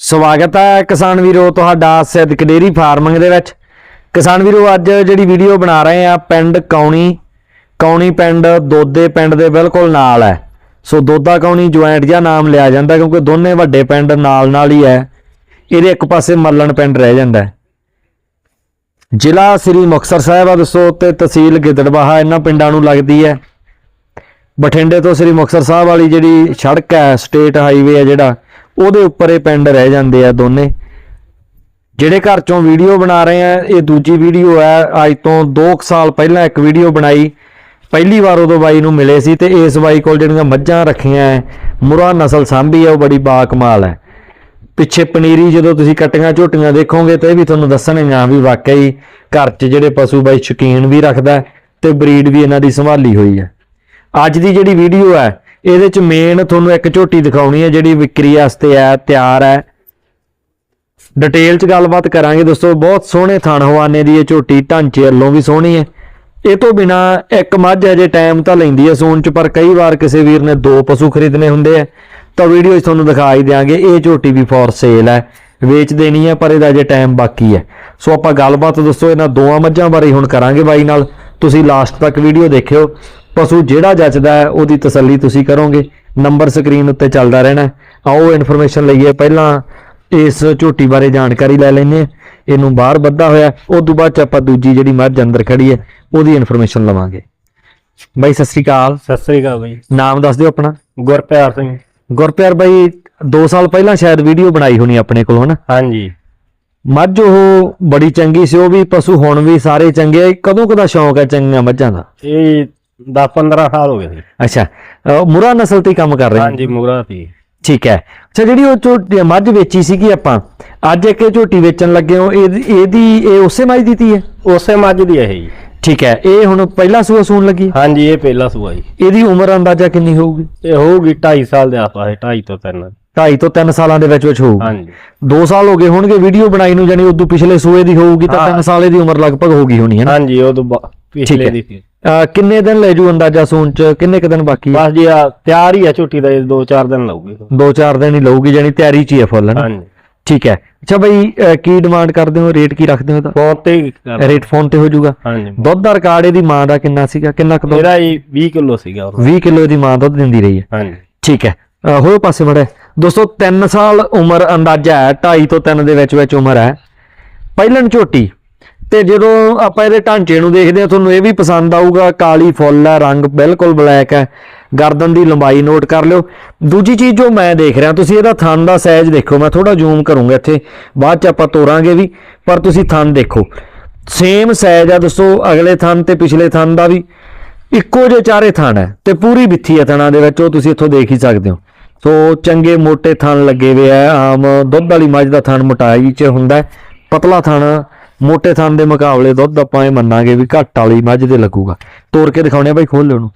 ਸਵਾਗਤ ਹੈ ਕਿਸਾਨ ਵੀਰੋ ਤੁਹਾਡਾ ਸਿੱਧਕ ਡੇਰੀ ਫਾਰਮਿੰਗ ਦੇ ਵਿੱਚ। ਕਿਸਾਨ ਵੀਰੋ, ਅੱਜ ਜਿਹੜੀ ਵੀਡੀਓ ਬਣਾ ਰਹੇ ਆ ਪਿੰਡ ਕੌਣੀ ਕੌਣੀ ਪਿੰਡ, ਦੋਦੇ ਪਿੰਡ ਦੇ ਬਿਲਕੁਲ ਨਾਲ ਹੈ। ਸੋ ਦੋਦਾ ਕੌਣੀ ਜੁਆਇੰਟ ਜਿਹਾ ਨਾਮ ਲਿਆ ਜਾਂਦਾ ਕਿਉਂਕਿ ਦੋਨੇ ਵੱਡੇ ਪਿੰਡ ਨਾਲ ਨਾਲ ਹੀ ਹੈ। ਇਹਦੇ ਇੱਕ ਪਾਸੇ ਮੱਲਣ ਪਿੰਡ ਰਹਿ ਜਾਂਦਾ ਜ਼ਿਲ੍ਹਾ ਸ੍ਰੀ ਮੁਕਤਸਰ ਸਾਹਿਬ ਆ ਦੱਸੋ ਤੇ ਤਹਿਸੀਲ ਗਿੱਦੜਬਾਹਾ, ਇਹਨਾਂ ਪਿੰਡਾਂ ਨੂੰ ਲੱਗਦੀ ਹੈ। ਬਠਿੰਡੇ ਤੋਂ ਸ੍ਰੀ ਮੁਕਤਸਰ ਸਾਹਿਬ ਵਾਲੀ ਜਿਹੜੀ ਸੜਕ ਹੈ, ਸਟੇਟ ਹਾਈਵੇ ਹੈ ਜਿਹੜਾ ਉਹਦੇ ਉੱਪਰ ਇਹ ਪਿੰਡ ਰਹਿ ਜਾਂਦੇ ਆ ਦੋਨੇ। ਜਿਹੜੇ ਘਰ ਚੋਂ ਵੀਡੀਓ ਬਣਾ ਰਹੇ ਆ, ਇਹ ਦੂਜੀ ਵੀਡੀਓ ਹੈ ਅੱਜ ਤੋਂ 2 ਸਾਲ ਪਹਿਲਾਂ ਇੱਕ ਵੀਡੀਓ ਬਣਾਈ। ਪਹਿਲੀ ਵਾਰ ਉਦੋਂ ਬਾਈ ਨੂੰ ਮਿਲੇ ਸੀ ਤੇ ਇਸ ਬਾਈ ਕੋਲ ਜਿਹੜੀਆਂ ਮੱਝਾਂ ਰੱਖੀਆਂ ਹੈ ਮੁਰਾ ਨਸਲ ਸਾਂਭੀ ਹੈ ਉਹ ਬੜੀ ਬਾਕਮਾਲ ਹੈ ਪਿੱਛੇ ਪਨੀਰੀ ਜਦੋਂ ਤੁਸੀਂ ਕਟੀਆਂ ਝੋਟੀਆਂ ਦੇਖੋਗੇ ਤਾਂ ਇਹ ਵੀ ਤੁਹਾਨੂੰ ਦੱਸਣਗੀਆਂ ਵੀ ਵਾਕਈ ਘਰ 'ਚ ਜਿਹੜੇ ਪਸ਼ੂ ਬਾਈ ਸ਼ੌਕੀਨ ਵੀ ਰੱਖਦਾ ਹੈ ਤੇ ਬਰੀਡ ਵੀ ਇਹਨਾਂ ਦੀ ਸੰਭਾਲੀ ਹੋਈ ਹੈ ਅੱਜ ਦੀ ਜਿਹੜੀ ਵੀਡੀਓ ਹੈ ਇਹਦੇ 'ਚ ਮੇਨ ਤੁਹਾਨੂੰ ਇੱਕ ਝੋਟੀ ਦਿਖਾਉਣੀ ਹੈ ਜਿਹੜੀ ਵਿਕਰੀ ਵਾਸਤੇ ਹੈ, ਤਿਆਰ ਹੈ। ਡਿਟੇਲ 'ਚ ਗੱਲਬਾਤ ਕਰਾਂਗੇ ਦੋਸਤੋ, ਬਹੁਤ ਸੋਹਣੇ ਥਣ ਹਵਾਨੇ ਦੀ ਇਹ ਝੋਟੀ, ਢਾਂਚੇ ਵੱਲੋਂ ਵੀ ਸੋਹਣੀ ਹੈ। ਇਹ ਤੋਂ ਬਿਨਾ ਇੱਕ ਮੱਝ ਅਜੇ ਟਾਈਮ ਤਾਂ ਲੈਂਦੀ ਹੈ ਸੂਣ 'ਚ, ਪਰ ਕਈ ਵਾਰ ਕਿਸੇ ਵੀਰ ਨੇ ਦੋ ਪਸ਼ੂ ਖਰੀਦਣੇ ਹੁੰਦੇ ਆ। ਤਾਂ ਵੀਡੀਓ 'ਚ ਤੁਹਾਨੂੰ ਦਿਖਾ ਹੀ ਦਿਆਂਗੇ, ਇਹ ਝੋਟੀ ਵੀ ਫੋਰ ਸੇਲ ਹੈ। ਵੇਚ ਦੇਣੀ ਹੈ, ਪਰ ਇਹਦਾ ਅਜੇ ਟਾਈਮ ਬਾਕੀ ਹੈ। ਸੋ ਆਪਾਂ ਗੱਲਬਾਤ ਦੋਸਤੋ, ਇਹਨਾਂ ਦੋਵਾਂ ਮੱਝਾਂ ਬਾਰੇ ਹੁਣ ਕਰਾਂਗੇ ਬਾਈ ਨਾਲ। ਤੁਸੀਂ ਲਾਸਟ ਤੱਕ ਵੀਡੀਓ ਦੇਖਿਓ। ਪਸ਼ੂ ਜਿਹੜਾ ਜੱਚਦਾ ਹੈ ਉਹਦੀ ਤਸੱਲੀ ਤੁਸੀਂ ਕਰੋਗੇ। ਨੰਬਰ ਸਕਰੀਨ ਉੱਤੇ ਚੱਲਦਾ ਰਹਿਣਾ। ਆਓ ਇਨਫੋਰਮੇਸ਼ਨ ਲਈਏ। ਪਹਿਲਾਂ ਇਸ ਝੋਟੀ ਬਾਰੇ ਜਾਣਕਾਰੀ ਲੈ ਲੈਂਦੇ ਹਾਂ। ਇਹਨੂੰ ਬਾਹਰ ਵੱਧਾ ਹੋਇਆ ਉਸ ਤੋਂ ਬਾਅਦ ਚ ਆਪਾਂ ਦੂਜੀ ਜਿਹੜੀ ਮੱਝ ਅੰਦਰ ਖੜੀ ਹੈ ਉਹਦੀ ਇਨਫੋਰਮੇਸ਼ਨ ਲਵਾਂਗੇ। ਬਾਈ ਸਤਿ ਸ੍ਰੀ ਅਕਾਲ। ਸਤਿ ਸ੍ਰੀ ਅਕਾਲ ਬਈ। ਨਾਮ ਦੱਸ ਦਿਓ ਆਪਣਾ। ਗੁਰਪਿਆਰ ਸਿੰਘ। ਗੁਰਪਿਆਰ ਬਾਈ 2 ਸਾਲ ਪਹਿਲਾਂ ਸ਼ਾਇਦ ਵੀਡੀਓ ਬਣਾਈ ਹੋਣੀ ਆਪਣੇ ਕੋਲ ਹਨਾ? ਹਾਂਜੀ। ਮੱਝ ਉਹ ਬੜੀ ਚੰਗੀ ਸੀ। ਉਹ ਵੀ ਪਸ਼ੂ ਹੁਣ ਵੀ ਸਾਰੇ ਚੰਗੇ। ਕਦੋਂ ਕਦਾ ਸ਼ੌਂਕ ਹੈ ਚੰਗੀਆਂ ਮੱਝਾਂ ਦਾ? ਇਹ 10 15 ਸਾਲ ਹੋ ਗਏ ਸੀ। ਅੱਛਾ ਅਹ ਮੁਰਾ ਨਸਲ ਤੇ ਹੀ ਕੰਮ ਕਰ ਰਹੇ ਹੋ ਹਾਂਜੀ ਮੂਰਾ ਸੀ। ਠੀਕ ਹੈ। ਅੱਛਾ ਜਿਹੜੀ ਉਹ ਝੋਟੀ ਮੱਝ ਵੇਚੀ ਸੀਗੀ ਆਪਾਂ ਅੱਜ ਇੱਕ ਇਹ ਝੋਟੀ ਵੇਚਣ ਲੱਗੇ ਹੋ ਇਹਦੀ ਇਹਦੀ ਇਹ ਉਸੇ ਮੱਝ ਦੀ ਤੀ ਹੈ? ਉਸੇ ਮੱਝ ਦੀ ਹੈ ਜੀ। ਠੀਕ ਹੈ ਇਹ ਹੁਣ ਪਹਿਲਾ ਸੂਆ ਸੂਣ ਲੱਗੀ ਹੈ? ਹਾਂਜੀ ਇਹ ਪਹਿਲਾ ਸੂਆ ਜੀ। ਇਹਦੀ ਉਮਰ ਅੰਦਾਜ਼ਾ ਕਿੰਨੀ ਹੋਊਗੀ? ਇਹ ਹੋਊਗੀ 2.5 ਸਾਲ ਦੇ ਆਸ-ਪਾਸ 2.5 ਤੋਂ 3 2.5 ਤੋਂ 3 ਸਾਲਾਂ ਦੇ ਵਿੱਚ ਵਿੱਚ ਹੋਊਗੀ। ਹਾਂਜੀ। 2 ਸਾਲ ਹੋ ਗਏ ਹੋਣਗੇ ਵੀਡੀਓ ਬਣਾਈ ਨੂੰ ਜਾਨੀ ਉਦੋਂ ਪਿਛਲੇ ਸੂਏ ਦੀ ਹੋਊਗੀ ਤਾਂ ਹਾਂ। 3 ਸਾਲ ਦੀ ਉਮਰ ਲਗਭਗ ਹੋਗੀ ਹੋਣੀ ਹੈ ਨਾ? ਹਾਂਜੀ ਉਹ ਤੋਂ ਬਾ- ਪਿਛਲੇ ਹੈ। ਦੀ ਸੀ। ਅਹ ਕਿੰਨੇ ਦਿਨ ਲੈ ਜੂ ਅੰਦਾਜ਼ਾ ਸੂਣ ਚ? ਕਿੰਨੇ ਕੁ ਦਿਨ ਬਾਕੀ? ਹੈ ਬਸ ਜੀ ਆ ਤਿਆਰ ਹੀ ਆ ਝੋਟੀ ਦਾ 2-4 ਦਿਨ ਲਾਊਗੀ। 2-4 ਦਿਨ ਹੀ ਲਊਗੀ ਜਾਨੀ ਤਿਆਰੀ ਚ ਹੀ ਹੈ ਫੁੱਲ ਹੈ ਨਾ? ਹਾਂਜੀ। ਠੀਕ ਹੈ। ਅੱਛਾ ਬਈ ਅਹ ਕੀ ਡਿਮਾਂਡ ਕਰਦੇ ਹੋ? ਰੇਟ ਕੀ ਰੱਖਦੇ ਹੋ ਇਹਦਾ ਫੋਨ ਤੇ ਹੀ ਕਰ- ਰੇਟ ਫੋਨ ਤੇ ਹੋ ਜਾਊਗਾ। ਹਾਂਜੀ। ਦੁੱਧ ਦਾ ਰਿਕਾਰਡ ਇਹਦੀ ਮਾਂ ਦਾ ਕਿੰਨਾ ਸੀਗਾ? ਕਿੰਨਾ ਕੁ ਦੁੱਧ? ਇਹਦਾ ਜੀ 20 ਕਿਲੋ ਸੀਗਾ ਉਹ 20 ਕਿਲੋ ਦੀ ਮਾਂ ਦੁੱਧ ਦਿੰਦੀ ਰਹੀ ਹੈ। ਹਾਂਜੀ। ਠੀਕ ਹੈ। ਅਹ ਹੋਏ ਪਾਸੇ ਮੜੇ। ਦੋਸਤੋ 3 ਸਾਲ ਉਮਰ ਅੰਦਾਜ਼ਾ ਹੈ 2.5 ਤੋਂ 3 ਦੇ ਵਿੱਚ ਵਿੱਚ ਉਮਰ ਹੈ। ਪਹਿਲਣ ਝੋਟੀ। ਤੇ ਜਦੋਂ ਆਪਾਂ ਇਹਦੇ ਢਾਂਚੇ ਨੂੰ ਦੇਖਦੇ ਹਾਂ, ਤੁਹਾਨੂੰ ਇਹ ਵੀ ਪਸੰਦ ਆਊਗਾ, ਕਾਲੀ ਫੁੱਲ ਹੈ, ਰੰਗ ਬਿਲਕੁਲ ਬਲੈਕ ਹੈ। ਗਰਦਨ ਦੀ ਲੰਬਾਈ ਨੋਟ ਕਰ ਲਿਓ। ਦੂਜੀ ਚੀਜ਼ ਜੋ ਮੈਂ ਦੇਖ ਰਿਹਾ, ਤੁਸੀਂ ਇਹਦਾ ਥਣ ਦਾ ਸਾਈਜ਼ ਦੇਖੋ, ਮੈਂ ਥੋੜਾ ਜ਼ੂਮ ਕਰੂੰਗਾ ਇੱਥੇ, ਬਾਅਦ ਚ ਆਪਾਂ ਤੋਰਾਂਗੇ ਵੀ, ਪਰ ਤੁਸੀਂ ਥਣ ਦੇਖੋ। ਸੇਮ ਸਾਈਜ਼ ਆ ਦੋਸਤੋ ਅਗਲੇ ਥਣ ਤੇ ਪਿਛਲੇ ਥਣ ਦਾ ਵੀ, ਇੱਕੋ ਜਿਹੇ ਚਾਰੇ ਥਣ ਹੈ ਤੇ ਪੂਰੀ ਬਿੱਥੀ ਹੈ ਥਣਾਂ ਦੇ ਵਿੱਚ, ਉਹ ਤੁਸੀਂ ਇੱਥੋਂ ਦੇਖ ਹੀ ਸਕਦੇ ਹੋ। ਸੋ ਚੰਗੇ ਮੋٹے ਥਣ ਲੱਗੇ ਹੋਏ ਆ, ਆਮ ਦੁੱਧ ਵਾਲੀ ਮੱਝ ਦਾ ਥਣ ਮੋਟਾਈ 'ਚ ਹੁੰਦਾ ਪਤਲਾ ਥਣ ਮੋਟੇ ਥਣ ਦੇ ਮੁਕਾਬਲੇ ਦੁੱਧ ਆਪਾਂ ਇਹ ਮੰਨਾਂਗੇ ਵੀ ਘੱਟ ਵਾਲੀ ਮੱਝ ਦੇ ਲੱਗੂਗਾ। ਤੋੜ ਕੇ ਦਿਖਾਉਣੇ ਆ ਬਾਈ ਖੋਲ ਲਿਓ ਨੂੰ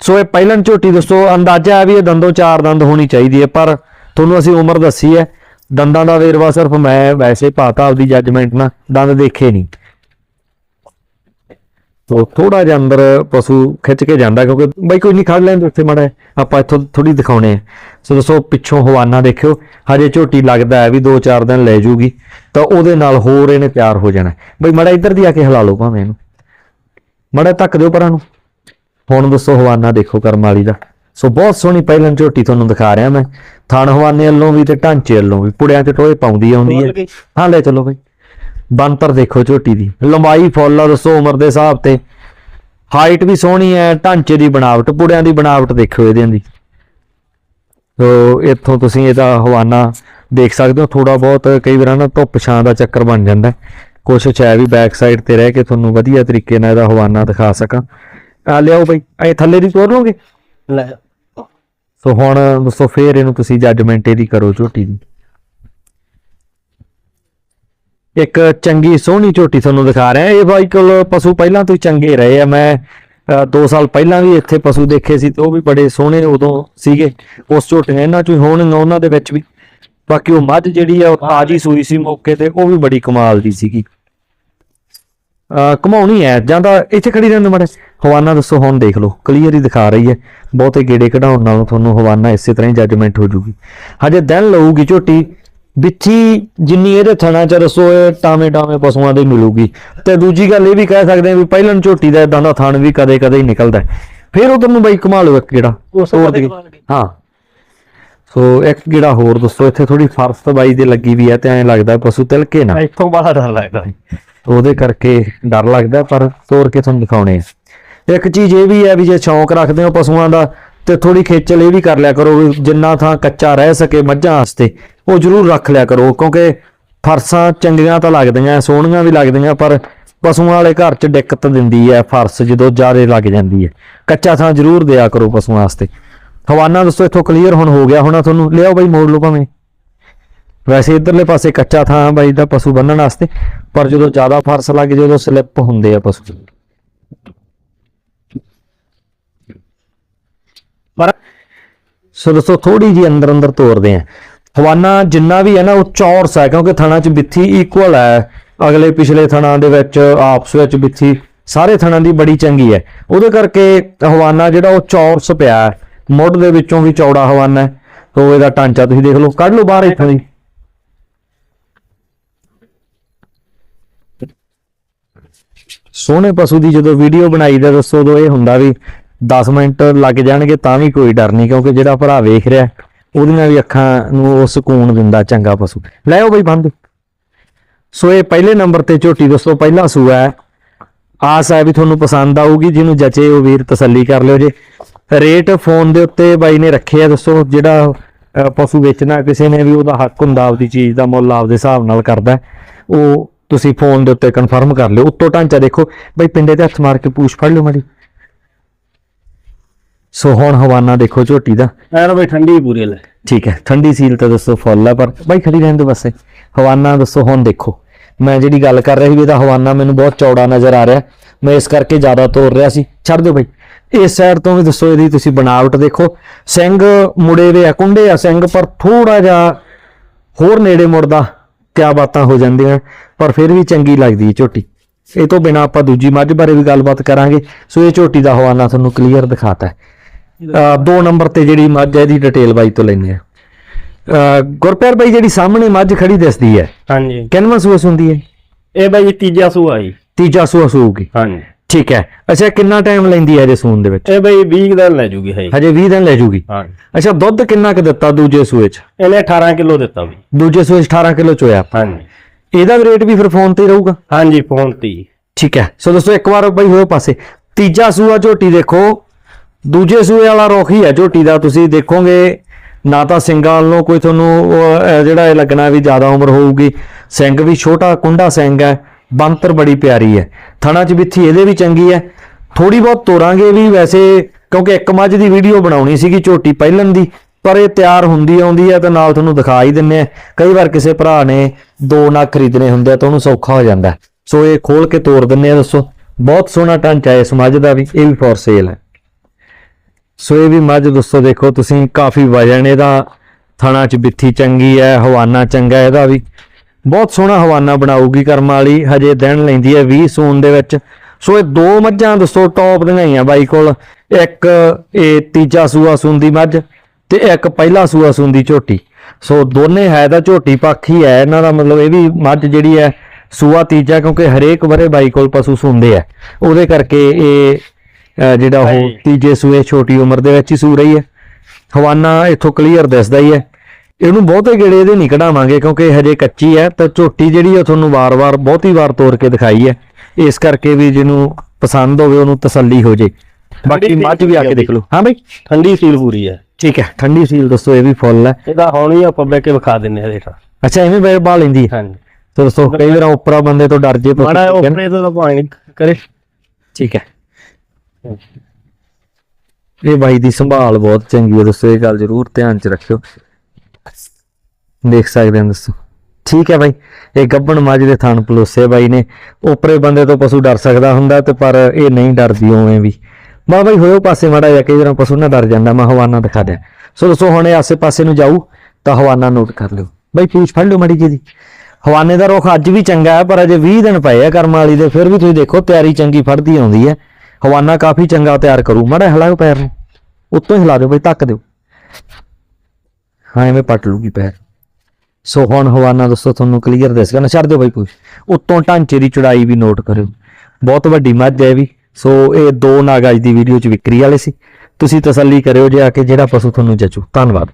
ਸੋ ਇਹ ਪਹਿਲਣ ਝੋਟੀ ਦੋਸਤੋ, ਅੰਦਾਜ਼ਾ ਹੈ ਵੀ ਇਹ ਦੰਦੋਂ ਚਾਰ ਦੰਦ ਹੋਣੀ ਚਾਹੀਦੀ ਹੈ, ਪਰ ਤੁਹਾਨੂੰ ਅਸੀਂ ਉਮਰ ਦੱਸੀ ਹੈ, ਦੰਦਾਂ ਦਾ ਵੇਰਵਾ ਸਿਰਫ ਮੈਂ ਵੈਸੇ ਪਾਤਾ, ਆਪਦੀ ਜੱਜਮੈਂਟ ਨਾਲ, ਦੰਦ ਦੇਖੇ ਨਹੀਂ। ਤੋ ਥੋੜਾ ਜਿਹਾ ਅੰਦਰ ਪਸ਼ੂ ਖਿੱਚ ਕੇ ਜਾਂਦਾ ਕਿਉਂਕਿ ਬਾਈ ਕੋਈ ਨਹੀਂ ਖੜ ਲੈਂਦੇ ਉੱਥੇ ਮੜਾ ਆਪਾਂ ਇੱਥੋਂ ਥੋੜੀ ਦਿਖਾਉਣੇ ਆ। ਸੋ ਦੱਸੋ ਪਿੱਛੋਂ ਹਵਾਨਾ ਦੇਖਿਓ। ਹਜੇ ਝੋਟੀ ਲੱਗਦਾ ਹੈ ਵੀ 2-4 ਦਿਨ ਲੈ ਜੂਗੀ। ਤਾਂ ਉਹਦੇ ਨਾਲ ਹੋਰ ਇਹਨੇ ਤਿਆਰ ਹੋ ਜਾਣਾ। ਬਈ ਮੜਾ ਇੱਧਰ ਦੀ ਆ ਕੇ ਹਿਲਾ ਲਓ ਭਾਵੇਂ ਇਹਨੂੰ। ਮੜਾ ਧੱਕ ਦਿਓ ਪਰਾਂ ਨੂੰ। ਹੁਣ ਦੱਸੋ ਹਵਾਨਾ ਦੇਖੋ ਕਰਮ ਵਾਲੀ ਦਾ। ਸੋ ਬਹੁਤ ਸੋਹਣੀ ਪਹਿਲਾਂ ਝੋਟੀ ਤੁਹਾਨੂੰ ਦਿਖਾ ਰਿਹਾ ਮੈਂ। ਥਣ ਹਵਾਨੇ ਵੱਲੋਂ ਵੀ ਤੇ ਢਾਂਚੇ ਵੱਲੋਂ ਵੀ। ਪੁੜਿਆਂ ਤੇ ਟੋਏ ਪਾਉਂਦੀ ਆਉਂਦੀ ਹੈ। ਹਾਂ ਲੈ ਚਲੋ ਬਈ। ਬੰਤਰ ਦੇਖੋ ਝੋਟੀ ਦੀ। ਲੰਬਾਈ ਫੁੱਲ ਦੱਸੋ ਉਮਰ ਦੇ ਹਿਸਾਬ ਤੇ। ਹਾਈਟ ਵੀ ਸੋਹਣੀ ਹੈ ਢਾਂਚੇ ਦੀ ਬਣਾਵਟ ਪੁੜਿਆਂ ਦੀ ਬਣਾਵਟ ਦੇਖੋ ਇਹਦੇ ਦੀ। ਸੋ ਇੱਥੋਂ ਤੁਸੀਂ ਇਹਦਾ ਹਵਾਨਾ ਦੇਖ ਸਕਦੇ ਹੋ ਥੋੜਾ ਬਹੁਤ ਕਈ ਵਾਰ ਨਾ ਧੁੱਪ ਛਾਂ ਦਾ ਚੱਕਰ ਬਣ ਜਾਂਦਾ। ਕੋਸ਼ਿਸ਼ ਹੈ ਵੀ ਬੈਕ ਸਾਈਡ ਤੇ ਰਹਿ ਕੇ ਤੁਹਾਨੂੰ ਵਧੀਆ ਤਰੀਕੇ ਨਾਲ ਇਹਦਾ ਹਵਾਨਾ ਦਿਖਾ ਸਕਾਂ। ਆ ਲਿਆਓ ਬਈ ਇਹ ਥੱਲੇ ਦੀ ਤੋਰ ਲਓਗੇ? ਲੈ। ਸੋ ਹੁਣ ਦੱਸੋ ਫੇਰ ਇਹਨੂੰ ਤੁਸੀਂ ਜੱਜਮੈਂਟ ਇਹਦੀ ਕਰੋ ਝੋਟੀ ਦੀ। ਇੱਕ ਚੰਗੀ ਸੋਹਣੀ ਝੋਟੀ ਤੁਹਾਨੂੰ ਦਿਖਾ ਰਿਹਾ। ਇਹ ਬਾਈ ਕੋਲ ਪਸ਼ੂ ਪਹਿਲਾਂ ਤੋਂ ਹੀ ਚੰਗੇ ਰਹੇ ਆ। ਮੈਂ 2 ਸਾਲ ਪਹਿਲਾਂ ਵੀ ਇੱਥੇ ਪਸ਼ੂ ਦੇਖੇ ਸੀ ਤੇ ਉਹ ਵੀ ਬੜੇ ਸੋਹਣੇ ਉਦੋਂ ਸੀਗੇ। ਉਸ ਝੋਟੀਆਂ ਇਹਨਾਂ ਚੋਂ ਹੀ ਉਹਨਾਂ ਦੇ ਵਿੱਚ ਵੀ। ਬਾਕੀ ਉਹ ਮੱਝ ਜਿਹੜੀ ਆ, ਉਹ ਤਾਜੀ ਸੂਈ ਸੀ ਮੌਕੇ ਤੇ, ਉਹ ਵੀ ਬੜੀ ਕਮਾਲ ਦੀ ਸੀਗੀ। ਅ ਕਮਾਉਣੀ ਹੈ। ਜਾਂ ਤਾਂ ਇੱਥੇ ਖੜੀ ਰਹਿੰਦੇ ਮੜੇ ਹਵਾਨਾ ਦੱਸੋ, ਹੁਣ ਦੇਖ ਲਓ। ਕਲੀਅਰ ਹੀ ਦਿਖਾ ਰਹੀ ਹੈ। ਬਹੁਤੇ ਗੇੜੇ ਕਢਾਉਣ ਨਾਲੋਂ ਤੁਹਾਨੂੰ ਹਵਾਨਾ ਇਸੇ ਤਰ੍ਹਾਂ ਹੀ ਜੱਜਮੈਂਟ ਹੋ ਜੂਗੀ। ਹਜੇ ਦਿਨ ਲਊਗੀ ਝੋਟੀ। ਬਿੱਥੀ ਜਿੰਨੀ ਇਹਦੇ ਥਣਾ ਚ ਰਸੋ ਇਹ ਟਾਵੇਂ ਟਾਵੇਂ ਪਸ਼ੂਆਂ ਦੇ ਮਿਲੂਗੀ ਤੇ ਦੂਜੀ ਗੱਲ ਇਹ ਵੀ ਕਹਿ ਸਕਦੇ ਆ ਵੀ ਪਹਿਲਾਂ ਝੋਟੀ ਦਾ ਇਦਾਂ ਦਾ ਥਣ ਵੀ ਕਦੇ ਕਦੇ ਹੀ ਨਿਕਲਦਾ ਹੈ। ਫਿਰ ਉਧਰ ਨੂੰ ਬਾਈ ਕਮਾ ਲਓ ਇੱਕ ਦਈਏ। ਕਮਾ ਲਈਏ। ਹਾਂ ਸੋ ਇੱਕ ਕਿਹੜਾ ਹੋਰ ਦੱਸੋ ਇੱਥੇ ਥੋੜੀ ਫਰਸ ਬਾਈ ਦੇ ਲੱਗੀ ਵੀ ਹੈ ਤੇ ਐਂ ਲੱਗਦਾ ਪਸ਼ੂ ਤਿਲਕੇ ਨਾ ਇੱਥੋਂ ਬੜਾ ਡਰ ਲੱਗਦਾ ਉਹਦੇ ਕਰਕੇ ਡਰ ਲੱਗਦਾ ਪਰ ਤੋੜ ਕੇ ਤੁਹਾਨੂੰ ਦਿਖਾਉਣੇ ਆ ਇੱਕ ਚੀਜ਼ ਇਹ ਵੀ ਹੈ ਵੀ ਜੇ ਸ਼ੌਂਕ ਰੱਖਦੇ ਹੋ ਪਸ਼ੂਆਂ ਦਾ ਤੇ ਥੋੜੀ ਖੇਚਲ ਇਹ ਵੀ ਕਰ ਲਿਆ ਕਰੋ ਵੀ ਜਿੰਨਾ ਥਾਂ ਕੱਚਾ ਰਹਿ ਸਕੇ ਮੱਝਾਂ ਵਾਸਤੇ, ਉਹ ਜ਼ਰੂਰ ਰੱਖ ਲਿਆ ਕਰੋ, ਕਿਉਂਕਿ ਫਰਸਾਂ ਚੰਗੀਆਂ ਤਾਂ ਲੱਗਦੀਆਂ, ਸੋਹਣੀਆਂ ਵੀ ਲੱਗਦੀਆਂ, ਪਰ ਪਸ਼ੂਆਂ ਵਾਲੇ ਘਰ 'ਚ ਦਿੱਕਤ ਦਿੰਦੀ ਹੈ, ਫਰਸ ਜਦੋਂ ਜ਼ਿਆਦਾ ਲੱਗ ਜਾਂਦੀ ਹੈ। ਕੱਚਾ ਥਾਂ ਜ਼ਰੂਰ ਦਿਆ ਕਰੋ ਪਸ਼ੂਆਂ ਵਾਸਤੇ। ਹਵਾਨਾ ਦੋਸਤੋ, ਇੱਥੋਂ ਕਲੀਅਰ ਹੁਣ ਹੋ ਗਿਆ, ਹੋਣਾ ਤੁਹਾਨੂੰ ਲਿਆਓ ਬਾਈ ਮੋੜ ਲਓ ਭਾਵੇਂ। ਵੈਸੇ ਇਧਰਲੇ ਪਾਸੇ ਕੱਚਾ ਥਾਂ ਬਾਈ ਦਾ ਪਸ਼ੂ ਬੰਨਣ ਵਾਸਤੇ, ਪਰ ਜਦੋਂ ਜ਼ਿਆਦਾ ਫਰਸ ਲੱਗ ਜੇ ਉਦੋਂ ਸਲਿੱਪ ਹੁੰਦੇ ਆ ਪਸ਼ੂ। ਪਰ ਸੋ ਦੋਸਤੋ ਥੋੜੀ ਜੀ ਅੰਦਰ ਅੰਦਰ ਤੋਰਦੇ ਆ। ਹਵਾਨਾ ਜਿੰਨਾ ਵੀ ਹੈ ਨਾ, ਉਹ ਚੌਰਸ ਹੈ, ਕਿਉਂਕਿ ਥਣਾ ਚ ਬਿੱਥੀ ਇਕੁਅਲ ਹੈ। ਅਗਲੇ ਪਿਛਲੇ ਥਣਾ ਦੇ ਵਿੱਚ, ਆਪਸ ਵਿੱਚ ਬਿੱਥੀ, ਸਾਰੇ ਥਣਾਂ ਦੀ ਬੜੀ ਚੰਗੀ ਹੈ। ਉਹਦੇ ਕਰਕੇ ਹਵਾਨਾ ਜਿਹੜਾ, ਉਹ ਚੌਰਸ ਪਿਆ ਮੁੱਢ ਦੇ ਵਿੱਚੋਂ ਵੀ ਚੌੜਾ ਹਵਾਨਾ ਹੈ। ਸੋ ਇਹਦਾ ਢਾਂਚਾ ਤੁਸੀਂ ਦੇਖ ਲਓ। ਕੱਢ ਲਓ ਬਾਹਰ ਇੱਥੋਂ ਦੀ। ਸੋਹਣੇ ਪਸ਼ੂ ਦੀ ਜਦੋਂ ਵੀਡੀਓ ਬਣਾਈ ਦਾ, ਦੱਸੋ ਉਦੋਂ ਇਹ ਹੁੰਦਾ ਵੀ 10 ਮਿੰਟ ਲੱਗ ਜਾਣਗੇ ਤਾਂ ਵੀ ਕੋਈ ਡਰ ਨਹੀਂ, ਕਿਉਂਕਿ ਜਿਹੜਾ ਭਰਾ ਵੇਖ ਰਿਹਾ, ਉਹਦੀਆਂ ਵੀ ਅੱਖਾਂ ਨੂੰ ਉਹ ਸਕੂਨ ਦਿੰਦਾ ਚੰਗਾ ਪਸ਼ੂ। ਲੈ ਆਓ ਬਈ ਬੰਦ। ਸੋ ਇਹ ਪਹਿਲੇ ਨੰਬਰ ਤੇ ਝੋਟੀ ਦੋਸਤੋ, ਪਹਿਲਾ ਸੂਆ ਹੈ। ਆਸ ਹੈ ਵੀ ਤੁਹਾਨੂੰ ਪਸੰਦ ਆਊਗੀ, ਜਿਹਨੂੰ ਜਚੇ ਉਹ ਵੀਰ ਤਸੱਲੀ ਕਰ ਲਿਓ ਜੇ। ਰੇਟ ਫੋਨ ਦੇ ਉੱਤੇ ਬਾਈ ਨੇ ਰੱਖਿਆ ਆ ਦੱਸੋ ਜਿਹੜਾ ਪਸ਼ੂ ਵੇਚਣਾ ਕਿਸੇ ਨੇ ਵੀ ਉਹਦਾ ਹੱਕ ਹੁੰਦਾ, ਆਪਦੀ ਚੀਜ਼ ਦਾ ਮੁੱਲ ਆਪਦੇ ਹਿਸਾਬ ਨਾਲ ਕਰਦਾ। ਉਹ ਤੁਸੀਂ ਫੋਨ ਦੇ ਉੱਤੇ ਕਨਫਰਮ ਕਰ ਲਿਓ। ਉੱਤੋਂ ਢਾਂਚਾ ਦੇਖੋ। ਬਈ ਪਿੰਡੇ ਤੇ ਹੱਥ ਮਾਰ ਕੇ ਪੂਛ ਫੜ ਲਿਓ ਮਾੜੀ। ਸੋ ਹੁਣ ਹਵਾਨਾ ਦੇਖੋ ਝੋਟੀ ਦਾ। ਐਨ ਬਈ ਠੰਡੀ ਪੂਰੀ ਲੈ। ਠੀਕ ਹੈ ਠੰਡੀ ਸੀਲ ਤਾਂ ਦੱਸੋ ਫੁੱਲ ਹੈ ਪਰ ਬਾਈ ਖੜੀ ਰਹਿਣ ਦੇ ਬਸੇ। ਹਵਾਨਾ ਦੱਸੋ ਹੁਣ ਦੇਖੋ। ਮੈਂ ਜਿਹੜੀ ਗੱਲ ਕਰ ਰਿਹਾ ਸੀ ਵੀ ਇਹਦਾ ਹਵਾਨਾ ਮੈਨੂੰ ਬਹੁਤ ਚੌੜਾ ਨਜ਼ਰ ਆ ਰਿਹਾ। ਮੈਂ ਇਸ ਕਰਕੇ ਜ਼ਿਆਦਾ ਤੋਰ ਰਿਹਾ ਸੀ। ਛੱਡ ਦਿਓ ਬਾਈ। ਇਸ ਸਾਈਡ ਤੋਂ ਵੀ ਦੱਸੋ ਇਹਦੀ ਤੁਸੀਂ ਬਣਾਵਟ ਦੇਖੋ। ਸਿੰਘ ਮੁੜੇ ਵੇ ਆ ਕੁੰਡੇ ਆ ਸਿੰਘ ਪਰ ਥੋੜਾ ਜਿਹਾ ਹੋਰ ਨੇੜੇ ਮੁੜਦਾ ਕਿਆ ਬਾਤਾਂ ਹੋ ਜਾਂਦੀਆਂ। ਪਰ ਫਿਰ ਵੀ ਚੰਗੀ ਲੱਗਦੀ ਹੈ ਝੋਟੀ। ਇਹ ਤੋਂ ਬਿਨਾ ਆਪਾਂ ਦੂਜੀ ਮੱਝ ਬਾਰੇ ਵੀ ਗੱਲਬਾਤ ਕਰਾਂਗੇ। ਸੋ ਇਹ ਝੋਟੀ ਦਾ ਹਵਾਨਾ ਤੁਹਾਨੂੰ ਕਲੀਅਰ ਦਿਖਾਤਾ ਹੈ। ਦੋ ਨੰਬਰ ਤੇ ਜਿਹੜੀ ਮੱਝ ਹੈ ਇਹਦੀ ਡਿਟੇਲ ਬਾਈ ਤੋਂ ਲੈਂਦੇ ਆ ਗੁਰਪਿਆਰ ਬਾਈ ਜਿਹੜੀ ਸਾਹਮਣੇ ਮੱਝ ਖੜੀ ਦਿਸਦੀ ਹੈ ਹਾਂਜੀ। ਕਿੰਨਵਾਂ ਸੂਆ ਹੁੰਦੀ ਹੈ? ਇਹ ਬਈ ਤੀਜਾ ਸੂਆ ਜੀ। ਤੀਜਾ ਸੂਆ ਸੂਗੀ। ਹਾਂਜੀ। ਠੀਕ ਹੈ। ਅੱਛਾ ਕਿੰਨਾ ਟਾਈਮ ਲੈਂਦੀ ਹੈ ਜੇ ਸੂਣ ਦੇ ਵਿੱਚ? ਇਹ ਬਈ 20 ਦਿਨ ਲੈ ਜੂਗੀ ਹੈ ਹਜੇ 20 ਦਿਨ ਲੈ ਜੂਗੀ। ਹਾਂਜੀ ਅੱਛਾ ਦੁੱਧ ਕਿੰਨਾ ਕੁ ਦਿੱਤਾ ਦੂਜੇ ਸੂਏ ਚ? ਇਹਨੇ 18 ਕਿਲੋ ਦਿੱਤਾ ਵੀ ਦੂਜੇ ਸੂਏ 'ਚ 18 ਕਿਲੋ ਚੋਇਆ। ਹਾਂਜੀ। ਇਹਦਾ ਰੇਟ ਵੀ ਫਿਰ ਫੋਨ ਤੇ ਹੀ ਰਹੂਗਾ? ਹਾਂਜੀ ਫੋਨ ਤੀ ਠੀਕ ਹੈ। ਸੋ ਦੋਸਤੋ ਇੱਕ ਵਾਰ ਬਈ ਹੋਏ ਪਾਸੇ। ਤੀਜਾ ਸੂਆ ਝੋਟੀ ਦੇਖੋ। ਦੂਜੇ ਸੂਏ ਵਾਲਾ ਰੁੱਖ ਹੀ ਹੈ ਝੋਟੀ ਦਾ। ਤੁਸੀਂ ਦੇਖੋਗੇ, ਨਾ ਤਾਂ ਸਿੰਘਾਂ ਵੱਲੋਂ ਕੋਈ ਤੁਹਾਨੂੰ ਜਿਹੜਾ ਇਹ ਲੱਗਣਾ ਵੀ ਜ਼ਿਆਦਾ ਉਮਰ ਹੋਊਗੀ। ਸਿੰਘ ਵੀ ਛੋਟਾ, ਕੁੰਡਾ ਸਿੰਘ ਹੈ, ਬੰਤਰ ਬੜੀ ਪਿਆਰੀ ਹੈ। ਥਣਾ ਚ ਬਿੱਥੀ ਇਹਦੇ ਵੀ ਚੰਗੀ ਹੈ। ਥੋੜੀ ਬਹੁਤ ਤੋਰਾਂਗੇ ਵੀ ਵੈਸੇ, ਕਿਉਂਕਿ ਇੱਕ ਮੱਝ ਦੀ ਵੀਡੀਓ ਬਣਾਉਣੀ ਸੀਗੀ ਝੋਟੀ ਪਹਿਲਣ ਦੀ, ਪਰ ਇਹ ਤਿਆਰ ਹੁੰਦੀ ਆਉਂਦੀ ਹੈ ਤਾਂ ਨਾਲ ਤੁਹਾਨੂੰ ਦਿਖਾ ਹੀ ਦਿੰਨੇ ਆ। ਕਈ ਵਾਰ ਕਿਸੇ ਭਰਾ ਨੇ ਦੋ ਨਗ ਖਰੀਦਣੇ ਹੁੰਦੇ ਤਾਂ ਉਹਨੂੰ ਸੌਖਾ ਹੋ ਜਾਂਦਾ ਸੋ ਇਹ ਖੋਲ ਕੇ ਤੋੜ ਦਿੰਨੇ ਆ, ਦੱਸੋ। ਬਹੁਤ ਸੋਹਣਾ ਢਾਂਚਾ ਹੈ ਇਸ ਮੱਝ ਦਾ ਵੀ, ਇਹ ਵੀ ਫੋਰ ਸੇਲ ਹੈ। ਸੋ ਇਹ ਵੀ ਮੱਝ ਦੋਸਤੋ ਦੇਖੋ, ਤੁਸੀਂ ਕਾਫੀ ਵਜਨ ਇਹਦਾ। ਥਣਾ ਚ ਬਿੱਥੀ ਚੰਗੀ ਹੈ, ਹਵਾਨਾ ਚੰਗਾ ਇਹਦਾ ਵੀ। ਬਹੁਤ ਸੋਹਣਾ ਹਵਾਨਾ ਬਣਾਊਗੀ ਕਰਮ ਵਾਲੀ, ਹਜੇ ਦਿਨ ਲੈਂਦੀ ਹੈ 20 ਸੂਨ ਦੇ ਵਿੱਚ। ਸੋ ਇਹ ਦੋ ਮੱਝਾਂ ਦੋਸਤੋ ਟੌਪ ਦੀਆਂ ਹੀ ਆ ਬਾਈ ਕੋਲ। ਇੱਕ ਇਹ ਤੀਜਾ ਸੂਆ ਸੂੰਦੀ ਮੱਝ ਤੇ ਇੱਕ ਪਹਿਲਾ ਸੂਆ ਸੂੰਦੀ ਝੋਟੀ। ਸੋ ਦੋਨੇ ਹੈ ਤਾਂ ਝੋਟੀ ਪੱਖ ਹੀ ਹੈ, ਇਹਨਾਂ ਦਾ ਮਤਲਬ ਇਹ ਵੀ ਮੱਝ ਜਿਹੜੀ ਹੈ ਸੂਆ ਤੀਜਾ ਕਿਉਂਕਿ ਹਰੇਕ ਵਰੇ ਬਾਈ ਕੋਲ ਪਸ਼ੂ ਸੁੰਦੇ ਆ। ਉਹਦੇ ਕਰਕੇ ਇਹ ਜਿਹੜਾ ਉਹ। ਤੀਜੇ ਸੂਏ ਛੋਟੀ ਉਮਰ ਦੇ ਵਿੱਚ ਹੀ ਸੂ ਰਹੀ ਹੈ। ਹਵਾਨਾ ਇੱਥੋਂ ਕਲੀਅਰ ਦਿਸਦਾ ਹੀ ਹੈ। ਇਹਨੂੰ ਬਹੁਤੇ ਗੇੜੇ ਇਹਦੇ ਨਹੀਂ ਕਢਾਵਾਂਗੇ ਕਿਉਂਕਿ ਹਜੇ ਕੱਚੀ ਹੈ ਤਾਂ ਝੋਟੀ ਜਿਹੜੀ ਉਹ ਤੁਹਾਨੂੰ ਵਾਰ-ਵਾਰ ਬਹੁਤੀ ਵਾਰ ਤੋੜ ਕੇ ਦਿਖਾਈ ਹੈ। ਇਸ ਕਰਕੇ ਵੀ ਜਿਹਨੂੰ ਪਸੰਦ ਹੋਵੇ ਉਹਨੂੰ ਤਸੱਲੀ ਹੋ ਜੇ। ਬਾਕੀ ਮੱਝ ਵੀ ਆ ਕੇ ਦੇਖ ਲਓ। ਹਾਂ ਬਈ। ਠੰਡੀ ਸੀਲ ਪੂਰੀ ਹੈ। ਠੀਕ ਹੈ ਠੰਡੀ ਸੀਲ ਦੱਸੋ ਇਹ ਵੀ ਫੁੱਲ ਹੈ। ਇਹਦਾ ਹੁਣ ਹੀ ਆਪਾਂ ਬੈ ਕੇ ਵਿਖਾ ਦਿੰਨੇ ਆ ਰੇਟਾ। ਅੱਛਾ ਐਵੇਂ ਬੈ ਬਾਹ ਲੈਂਦੀ ਹੈ। ਹਾਂਜੀ। ਤਾਂ ਦੱਸੋ ਕਈ ਵਾਰ ਉਪਰਾ ਬੰਦੇ ਤੋਂ ਡਰ ਜੇ ਮਾੜਾ? ਉਪਰੇ ਤੋਂ ਤਾਂ ਭਾਵੇਂ ਕਰੇ। ਠੀਕ ਹੈ। ਇਹ ਬਾਈ ਦੀ ਸੰਭਾਲ ਬਹੁਤ ਚੰਗੀ ਹੈ ਦੋਸਤੋ ਇਹ ਗੱਲ ਜ਼ਰੂਰ ਧਿਆਨ ਚ ਰੱਖਿਓ। ਦੇਖ ਸਕਦੇ ਹੋ ਦੋਸਤੋ ਠੀਕ ਹੈ ਬਾਈ, ਇਹ ਗੱਬਣ ਮੱਝ ਦੇ ਥਣ ਪਲੋਸੇ ਬਾਈ ਨੇ। ਉਪਰੇ ਬੰਦੇ ਤੋਂ ਪਸ਼ੂ ਡਰ ਸਕਦਾ ਹੁੰਦਾ ਤੇ ਪਰ ਇਹ ਨਹੀਂ ਡਰਦੀ ਉਵੇਂ ਵੀ। ਮਾ ਬਾਈ, ਹੋਇਓ ਪਾਸੇ ਮਾੜਾ ਜਾ ਕੇ ਜਦੋਂ ਪਸ਼ੂ ਨਾ ਡਰ ਜਾਂਦਾ, ਮੈਂ ਹਵਾਨਾ ਦਿਖਾ ਦਿਆਂ। ਸੋ ਦੋਸਤੋ ਹੁਣ ਇਹ ਆਸੇ ਪਾਸੇ ਨੂੰ ਜਾਊ, ਤਾਂ ਹਵਾਨਾ ਨੋਟ ਕਰ ਲਿਓ। ਬਾਈ, ਪੂਛ ਫੜ ਲਿਓ ਮਾੜੀ ਜੀ ਦੀ। ਹਵਾਨੇ ਦਾ ਰੁੱਖ ਅੱਜ ਵੀ ਚੰਗਾ ਹੈ, ਪਰ ਅਜੇ 20 ਦਿਨ ਪਏ ਆ ਕਰਮ ਵਾਲੀ ਦੇ, ਫਿਰ ਵੀ ਤੁਸੀਂ ਦੇਖੋ, ਤਿਆਰੀ ਚੰਗੀ ਫੜਦੀ ਆਉਂਦੀ ਹੈ। ਹਵਾਨਾ ਕਾਫੀ ਚੰਗਾ ਤਿਆਰ ਕਰੂ। ਮਾੜਾ ਜਿਹਾ ਹਿਲਾਓ ਪੈਰ ਨੂੰ। ਉੱਤੋਂ ਹੀ ਹਿਲਾ ਦਿਓ ਬਈ, ਧੱਕ ਦਿਓ। ਹਾਂ, ਐਵੇਂ ਪੱਟ ਲੂਗੀ ਪੈਰ। ਸੋ ਹੁਣ ਹਵਾਨਾ ਦੋਸਤੋ, ਤੁਹਾਨੂੰ ਕਲੀਅਰ ਦਿਸਗਾ। ਨਾ, ਛੱਡ ਦਿਓ ਬਈ ਕੋਈ ਉੱਤੋਂ ਢਾਂਚੇ ਦੀ ਚੌੜਾਈ ਵੀ ਨੋਟ ਕਰਿਓ। ਬਹੁਤ ਵੱਡੀ ਮੱਝ ਹੈ ਵੀ। ਸੋ ਇਹ ਦੋ ਨਾਗਾਜ ਦੀ ਵੀਡੀਓ ਚ ਵਿਕਰੀ ਵਾਲੇ ਸੀ। ਤੁਸੀਂ ਤਸੱਲੀ ਕਰਿਓ ਜੇ ਆ ਕੇ ਜਿਹੜਾ ਪਸ਼ੂ ਤੁਹਾਨੂੰ ਜਚੂ। ਧੰਨਵਾਦ।